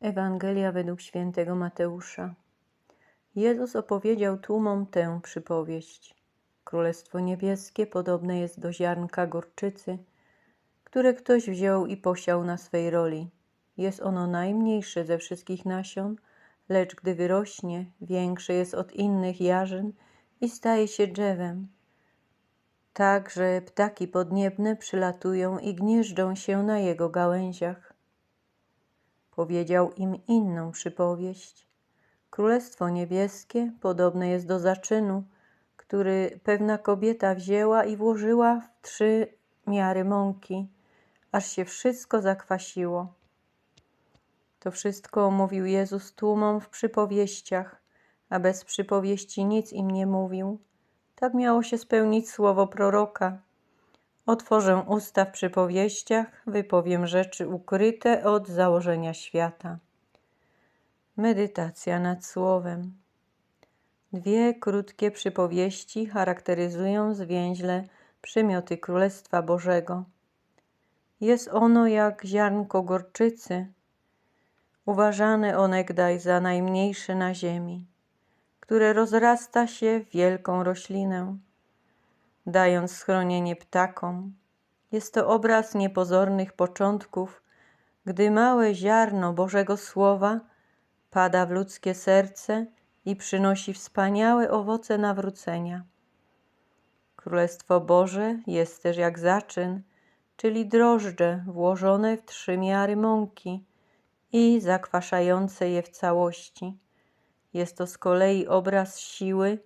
Ewangelia według świętego Mateusza. Jezus opowiedział tłumom tę przypowieść. Królestwo niebieskie podobne jest do ziarnka gorczycy, które ktoś wziął i posiał na swej roli. Jest ono najmniejsze ze wszystkich nasion, lecz gdy wyrośnie, większe jest od innych jarzyn i staje się drzewem. Tak, że ptaki podniebne przylatują i gnieżdżą się na jego gałęziach. Powiedział im inną przypowieść. Królestwo niebieskie podobne jest do zaczynu, który pewna kobieta wzięła i włożyła w trzy miary mąki, aż się wszystko zakwasiło. To wszystko mówił Jezus tłumom w przypowieściach, a bez przypowieści nic im nie mówił. Tak miało się spełnić słowo proroka. Otworzę usta w przypowieściach, wypowiem rzeczy ukryte od założenia świata. Medytacja nad słowem. Dwie krótkie przypowieści charakteryzują zwięźle przymioty Królestwa Bożego. Jest ono jak ziarnko gorczycy, uważane onegdaj za najmniejsze na ziemi, które rozrasta się w wielką roślinę, dając schronienie ptakom. Jest to obraz niepozornych początków, gdy małe ziarno Bożego Słowa pada w ludzkie serce i przynosi wspaniałe owoce nawrócenia. Królestwo Boże jest też jak zaczyn, czyli drożdże włożone w trzy miary mąki i zakwaszające je w całości. Jest to z kolei obraz siły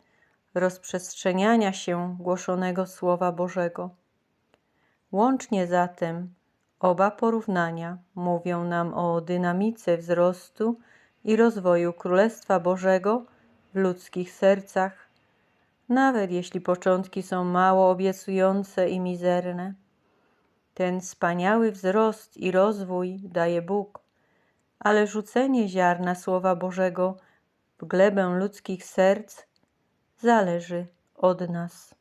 rozprzestrzeniania się głoszonego Słowa Bożego. Łącznie zatem oba porównania mówią nam o dynamice wzrostu i rozwoju Królestwa Bożego w ludzkich sercach, nawet jeśli początki są mało obiecujące i mizerne. Ten wspaniały wzrost i rozwój daje Bóg, ale rzucenie ziarna Słowa Bożego w glebę ludzkich serc zależy od nas.